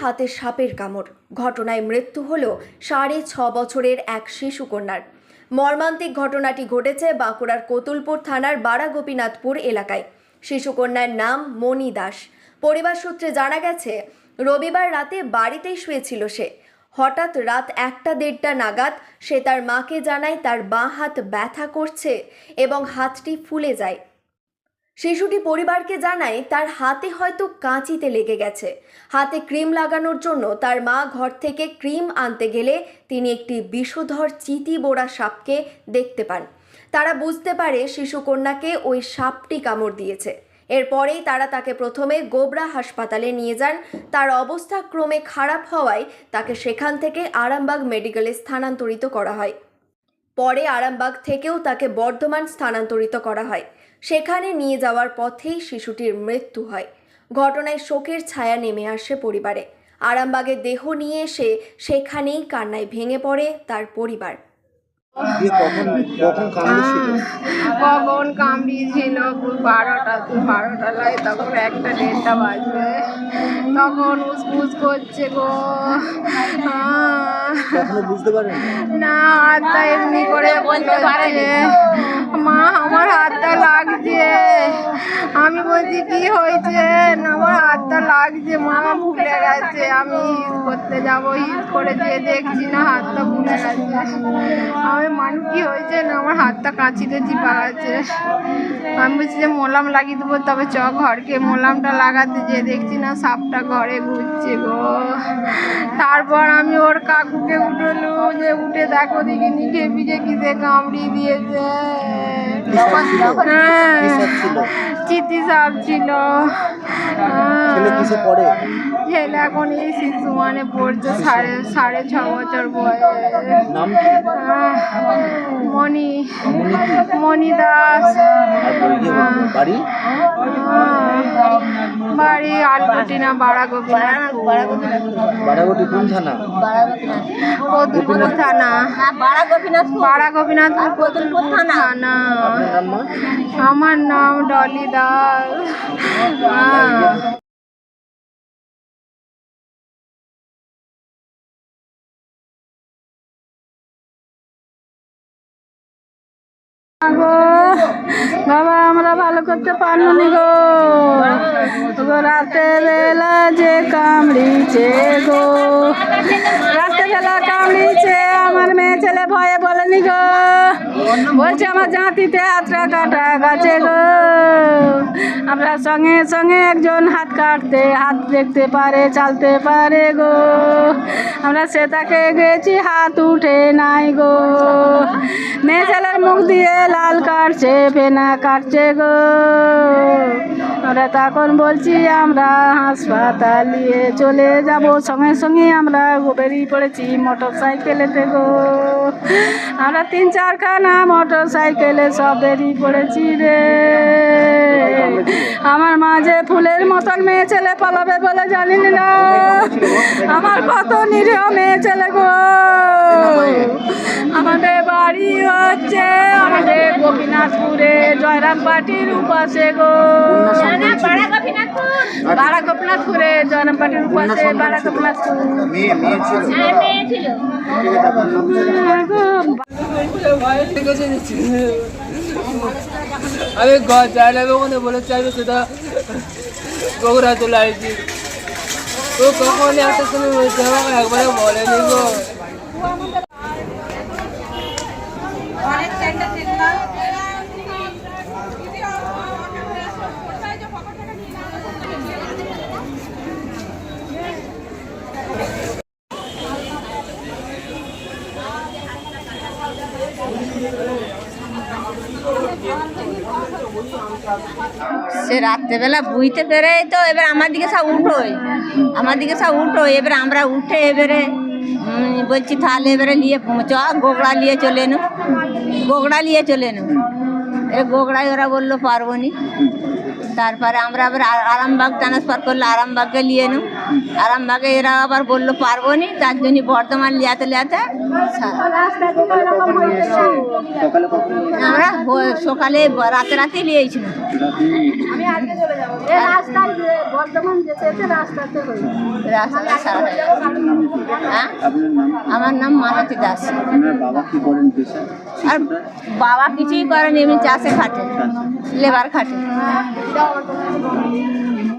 হাতে সাপের কামড়। ঘটনায় মৃত্যু হল সাড়ে ছ বছরের এক শিশু কন্যার মর্মান্তিক ঘটনাটি ঘটেছে বাঁকুড়ার কতুলপুর থানার বাড়াগোপীনাথপুর এলাকায়। শিশুকন্যার নাম মণি দাস। পরিবার সূত্রে জানা গেছে, রবিবার রাতে বাড়িতেই শুয়েছিল সে। হঠাৎ রাত একটা দেড়টা নাগাদ সে তার মাকে জানায় তার বাঁ হাত ব্যথা করছে এবং হাতটি ফুলে যায়। শিশুটি পরিবারকে জানায় তার হাতে হয়তো কাঁচিতে লেগে গেছে। হাতে ক্রিম লাগানোর জন্য তার মা ঘর থেকে ক্রিম আনতে গেলে তিনি একটি বিষধর চিতি বোড়া সাপকে দেখতে পান। তারা বুঝতে পারে শিশুকন্যাকে ওই সাপটি কামড় দিয়েছে। এরপরেই তারা তাকে প্রথমে গোবরা হাসপাতালে নিয়ে যান। তার অবস্থা ক্রমে খারাপ হওয়ায় তাকে সেখান থেকে আরামবাগ মেডিকেলে স্থানান্তরিত করা হয়। পরে আরামবাগ থেকেও তাকে বর্ধমান স্থানান্তরিত করা হয়। সেখানে নিয়ে যাওয়ার পথেই শিশুটির মৃত্যু হয়। ঘটনায় শোকের ছায়া নেমে আসে পরিবারে। আরামবাগে দেহ নিয়ে এসে সেখানেই কান্নায় ভেঙে পড়ে তার পরিবার। কখন কামড়িয়েছিল? বারোটা বারোটা লাগে তখন একটা দেড়টা বাজবে। তখন উসপুস করছে গো। না হাতটা এমনি করে বলতে পারে মা আমার হাতটা লাগছে। আমি বলছি, কি হয়েছে? আমার হাতটা লাগছে মা ভুলে গেছে। আমি হিস করতে যাব হিস করে যেয়ে দেখছি না, হাতটা ভুলে গেছে। আমি মানুষ কি হয়েছে না, আমার হাতটা কাঁচিতে চিপা গেছে আমি বলছি যে, মোলাম লাগিয়ে দেবো, তবে চ ঘরকে মোলামটা লাগাতে যেয়ে দেখছি না, সাপটা ঘরে ঘুরছে গো। তারপর আমি ওর কাকুকে উঠল যে উঠে দেখো, দেখি নিচে পিঠে কিসে কামড়ি দিয়েছে। হ্যাঁ। কি সাপ ছিল। চিতি সাপ ছিল। হ্যাঁ। ছেলে এখন এই শিশু মানে পড়ছে সাড়ে সাড়ে ছ বছর বয়স। আহ, মণি। মণি দাস। বাড়ি? বাড়ি আলপটিনা বাড়া গোপীনাথপুর বাড়াগটি কোন থানা? কতুলপুর থানা। বাড়া গোপীনাথপুর বাড়া থানা। আমার নাম ডলি দাস। বাবা আমরা ভালো করতে পারব গো গো। রাতে বেলা যে কামড়িছে গো। রাতে বেলা কামড়িছে আমার মেয়ে ছেলে ভয়ে বলেনি গো। বলছে, আমার জাতিতে হাতটা কাটা গেছে গো। আমরা সঙ্গে সঙ্গে একজন হাত কাটতে, হাত দেখতে পারে, চালতে পারে গো। আমরা সেটাকে গেছি হাত উঠে নাই গো। মেয়ে ছেলের মুখ দিয়ে লাল কাটছে পেনা কাটছে গো। আমরা তখন বলছি, আমরা হাসপাতাল চলে যাব। সঙ্গে সঙ্গে আমরা বেরিয়ে পড়েছি মোটর সাইকেলেতে গো আমরা তিন চারখানা মোটর সাইকেলে সব বেরিয়ে পড়েছি রে। আমার মাঝে ফুলের মতন মেয়ে ছেলে পালাবে বলে জানি না। আমার কত নিরীহ মেয়ে ছেলে গো। আমাদের বাড়ি হচ্ছে আমাদের গোপীনাথপুরে জয়রাম পাটির উপাসে গো বাড়া গোপীনাথপুর বাড়া গোপীনাথপুরে জয়রাম পাটির উপাসে বাড়া গোপীনাথপুর মেয়ে মেয়ে ছিল। হ্যাঁ মেয়ে ছিল। আমি ঘর চাইলাম ওখানে বলে চাইবে সেটা বগুড়া চলে আসছি তো কখন একটা সময় আমাকে একবারে বলেনি গো। সে রাত্রেবেলা বুঝতে পেরে তো এবার আমার দিকে সব উঠোই আমার দিকে সব উঠোই এবার আমরা উঠে এবারে বলছি তাহলে এবারে নিয়ে চ গোগড়া নিয়ে চলে এনো। গোগড়া নিয়ে চলে এনো। এ গোগড়ায় ওরা বলল পারব নি তারপরে আমরা আবার আরামবাগ ট্রান্সফার করল আরামবাগকে নিয়ে এনো। আরামবাগে এরা আবার বলল পারব নি তার জন্য বর্ধমান লিয়াতে লিয়াতে? আমরা সকালে রাতে রাতে নিয়ে হয়ে। হ্যাঁ নাম? আমার নাম মালতী দাস। আর বাবা কিছুই করেন এমনি চাষে খাটে লেবার খাটে।